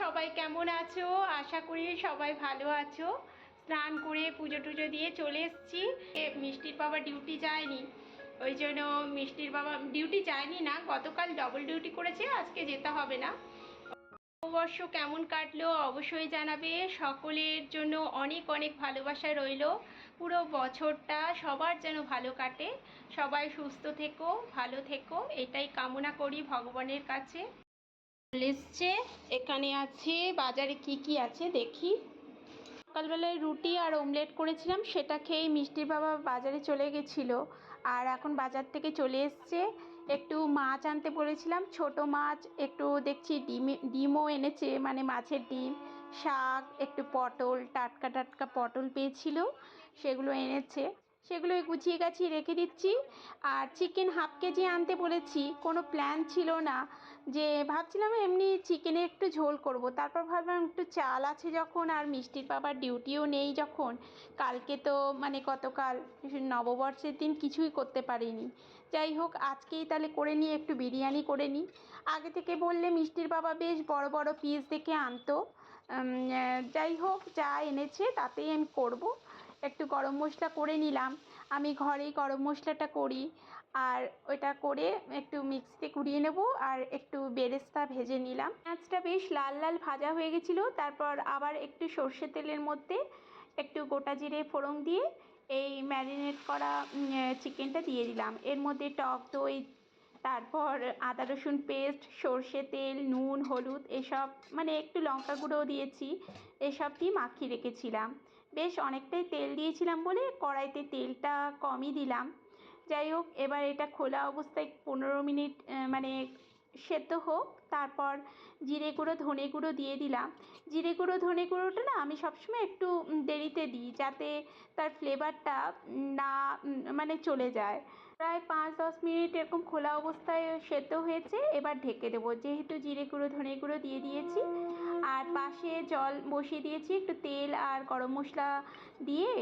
সবাই কেমন আছো? আশা করি সবাই ভালো আছো। স্নান করে পুজো টুজো দিয়ে চলে এসেছি। মিষ্টির বাবা ডিউটি যায়নি। ওই জন্য মিষ্টির বাবা ডিউটি যায়নি না, গতকাল ডবল ডিউটি করেছে, আজকে যেতে হবে না। নববর্ষ কেমন কাটলো অবশ্যই জানাবে। সকলের জন্য অনেক অনেক ভালোবাসা রইল। পুরো বছরটা সবার যেন ভালো কাটে। সবাই সুস্থ থেকো, ভালো থেকো। এটাই কামনা করি ভগবানের কাছে। এসছে এখানে আছে, বাজারে কি কি আছে দেখি। সকালবেলায় রুটি আর অমলেট করেছিলাম, সেটা খেয়েই মিষ্টির বাবা বাজারে চলে গেছিল। আর এখন বাজার থেকে চলে এসছে। একটু মাছ আনতে বলেছিলাম, ছোট মাছ, একটু দেখছি ডিম, ডিমও এনেছে মানে মাছের ডিম, শাক, একটু পটল, টাটকা টাটকা পটল পেয়েছিল, সেগুলো এনেছে। সেগুলো গুছিয়ে গাছিয়ে রেখে দিচ্ছি। আর চিকেন হাফ কেজি আনতে বলেছি, কোনো প্ল্যান ছিল না। যে ভাবছিলাম এমনি চিকেনের একটু ঝোল করব। তারপর ভাবলাম একটু চাল আছে যখন আর মিষ্টির বাবার ডিউটিও নেই যখন। কালকে তো মানে গতকাল, নববর্ষের দিন কিছুই করতে পারিনি। যাই হোক, আজকেই তাহলে করে নিই একটু বিরিয়ানি করে নিই। আগে থেকে বললে মিষ্টির বাবা বেশ বড় বড় পিস দেখে আনতো। যাই হোক, যা এনেছে তাতেই আমি করব। একটু গরম মশলা করে নিলাম। আমি ঘরেই গরম মশলাটা করি। আর ওইটা করে একটু মিক্সিতে কুড়িয়ে নেব আর একটু বেরেস্তা ভেজে নিলাম। পেঁয়াজটা বেশ লাল লাল ভাজা হয়ে গেছিল, তারপর আবার একটু সর্ষে তেলের মধ্যে একটু গোটা জিরে ফোড়ন দিয়ে এই ম্যারিনেট করা চিকেনটা দিয়ে দিলাম। এর মধ্যে টক দই, তারপর আদা রসুন পেস্ট, সর্ষে তেল, নুন, হলুদ এসব মানে একটু লঙ্কা গুঁড়োও দিয়েছি, এসব দিয়ে মাখিয়ে রেখেছিলাম। বেশ অনেকটাই তেল দিয়েছিলাম বলে কড়াইতে তেলটা কমই দিলাম। যাই হোক, এবার এটা খোলা অবস্থায় পনেরো মিনিট মানে সেদ্ধ হোক, তারপর জিরে গুঁড়ো, ধনে গুঁড়ো দিয়ে দিলাম। জিরে গুঁড়ো, ধনে গুঁড়োটা না আমি সবসময় একটু দেরিতে দিই যাতে তার ফ্লেভারটা না মানে চলে যায়। প্রায় পাঁচ দশ মিনিট এরকম খোলা অবস্থায় সেদ্ধ হয়েছে, এবার ঢেকে দেবো। যেহেতু জিরে গুঁড়ো, ধনে গুঁড়ো দিয়ে দিয়েছি, আর পাশে জল বসিয়ে দিয়েছি, একটু তেল আর গরম মশলা দিয়ে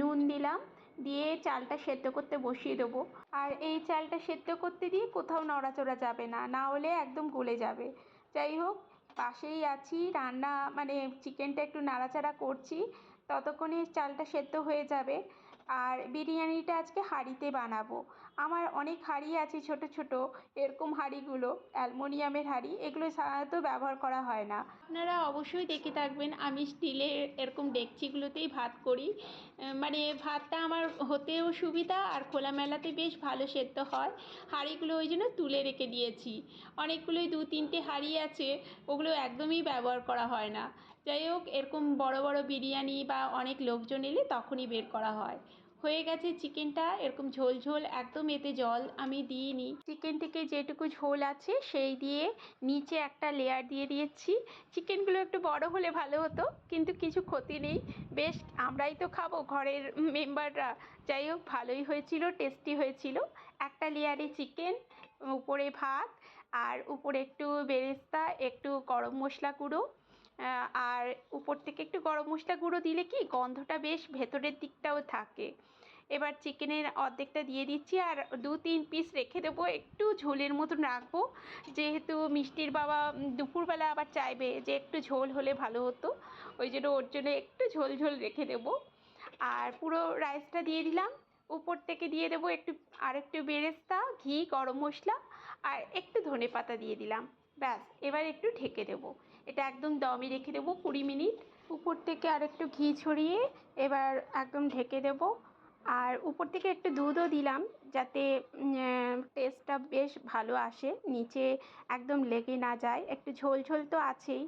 নুন দিলাম। দিয়ে চালটা সেদ্ধ করতে বসিয়ে দেবো। আর এই চালটা সেদ্ধ করতে দিয়ে কোথাও নড়াচড়া যাবে না না হলে একদম গলে যাবে। যাই হোক, পাশেই আছি, রান্না মানে চিকেনটা একটু নাড়াচাড়া করছি। ততক্ষণে চালটা সেদ্ধ হয়ে যাবে। আর বিরিয়ানিটা আজকে হাঁড়িতে বানাবো। আমার অনেক হাঁড়ি আছে ছোট ছোট, এরকম হাঁড়িগুলো, অ্যালমোনিয়ামের হাঁড়ি, এগুলো সাধারণত ব্যবহার করা হয় না। আপনারা অবশ্যই দেখে থাকবেন, আমি স্টিলের এরকম ডেকচিগুলোতেই ভাত করি। মানে ভাতটা আমার হতেও সুবিধা আর খোলামেলাতে বেশ ভালো সেদ্ধ হয়। হাঁড়িগুলো ওই জন্য তুলে রেখে দিয়েছি। অনেকগুলোই দু তিনটে হাঁড়ি আছে, ওগুলো একদমই ব্যবহার করা হয় না। যাই হোক এরকম বড় বড় বিরিয়ানি বা অনেক লোকজন এলে তখনই বের করা হয়। হয়ে গেছে চিকেনটা, এরকম ঝোল ঝোল, একদম এতে জল আমি দিইনি। চিকেন থেকে যেটুকু ঝোল আছে সেই দিয়ে নিচে একটা লেয়ার দিয়ে দিয়েছি। চিকেনগুলো একটু বড় হলে ভালো হতো, কিন্তু কিছু ক্ষতি নেই। বেশ, আমরাই তো খাব ঘরের মেম্বাররা। যাই হোক ভালোই হয়েছিল, টেস্টি হয়েছিল। একটা লেয়ারে চিকেন, উপরে ভাত, আর উপরে একটু বেরেস্তা, একটু গরম মশলা গুঁড়ো। আর উপর থেকে একটু গরম মশলা গুঁড়ো দিলে কি গন্ধটা বেশ ভেতরের দিকটাও থাকে। এবার চিকেনের অর্ধেকটা দিয়ে দিচ্ছি আর দু তিন পিস রেখে দেবো। একটু ঝোলের মতন রাখব। যেহেতু মিষ্টির বাবা দুপুরবেলা আবার চাইবে যে একটু ঝোল হলে ভালো হতো, ওই জন্য ওর জন্য একটু ঝোল ঝোল রেখে দেবো। আর পুরো রাইসটা দিয়ে দিলাম। উপর থেকে দিয়ে দেবো একটু আর একটু বেরেস্তা, ঘি, গরম মশলা আর একটু ধনে পাতা দিয়ে দিলাম। ব্যাস, এবার একটু ঢেকে দেবো। এটা একদম দমে রেখে দেবো কুড়ি মিনিট। উপর থেকে আর একটু ঘি ছড়িয়ে এবার একদম ঢেকে দেবো। আর উপর থেকে একটু দুধও দিলাম যাতে টেস্টটা বেশ ভালো আসে। নিচে একদম লেগে না যায়। একটু ঝোল ঝোল তো আছেই।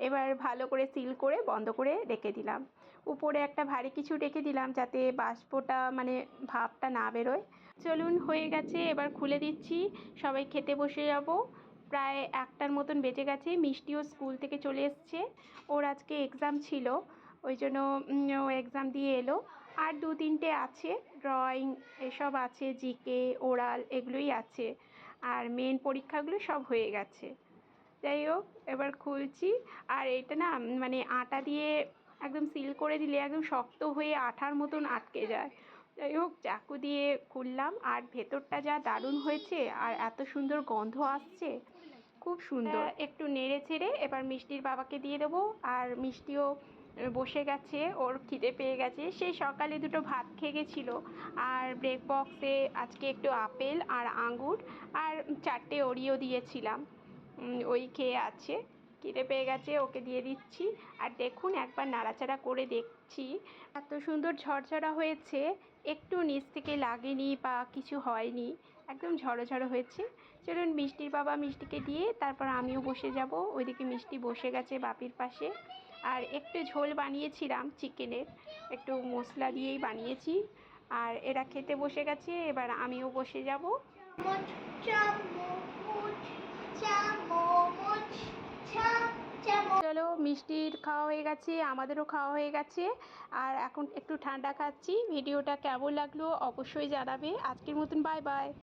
এবার ভালো করে সিল করে বন্ধ করে রেখে দিলাম। উপরে একটা ভারী কিছু রেখে দিলাম যাতে বাষ্পটা মানে ভাপটা না বেরোয়। চলুন, হয়ে গেছে। এবার খুলে দিচ্ছি। সবাই খেতে বসে যাব। প্রায় একটার মতন বেজে গেছে। মিষ্টিও স্কুল থেকে চলে এসছে। ওর আজকে এক্সাম ছিল। ওই জন্য ও এক্সাম দিয়ে এলো। আর দু তিনটে আছে। ড্রয়িং এসব আছে জিকে ওরাল এগুলোই আছে। আর মেন পরীক্ষাগুলো সব হয়ে গেছে। যাই হোক, এবার খুলছি। আর এটা না মানে আটা দিয়ে একদম সিল করে দিলে একদম শক্ত হয়ে আঠার মতন আটকে যায়। যাই হোক, চাকু দিয়ে খুললাম। আর ভেতরটা যা দারুণ হয়েছে, আর এত সুন্দর গন্ধ আসছে খুব সুন্দর। একটু নেড়ে ছেড়ে এবার মিষ্টির বাবাকে দিয়ে দেবো। আর মিষ্টিও বসে গেছে, ওর খিদে পেয়ে গেছে। সেই সকালে দুটো ভাত খেয়ে গেছিল। আর ব্রেক বক্সে আজকে একটু আপেল আর আঙ্গুর আর চারটে ওরিও দিয়েছিলাম। ওই খেয়ে আছে। খিদে পেয়ে গেছে, ওকে দিয়ে দিচ্ছি। আর দেখুন, একবার নাড়াচাড়া করে দেখছি। এত সুন্দর ঝরঝরা হয়েছে। একটু নিচ থেকে লাগেনি বা কিছু হয়নি। একদম ঝড়ো ঝড়ো হয়েছে। চলুন মিষ্টির বাবা মিষ্টিকে দিয়ে তারপর আমিও বসে যাব। ওইদিকে মিষ্টি বসে গেছে বাপির পাশে। আর একটু ঝোল বানিয়েছিলাম চিকেনের। একটু মশলা দিয়েই বানিয়েছি। আর এরা খেতে বসে গেছে এবার আমিও বসে যাব। চলো মিষ্টির খাওয়া হয়ে গেছে আমাদেরও খাওয়া হয়ে গেছে। আর এখন একটু ঠান্ডা খাচ্ছি। ভিডিওটা কেমন লাগল অবশ্যই জানাবে। আজকের মতন বাই বাই।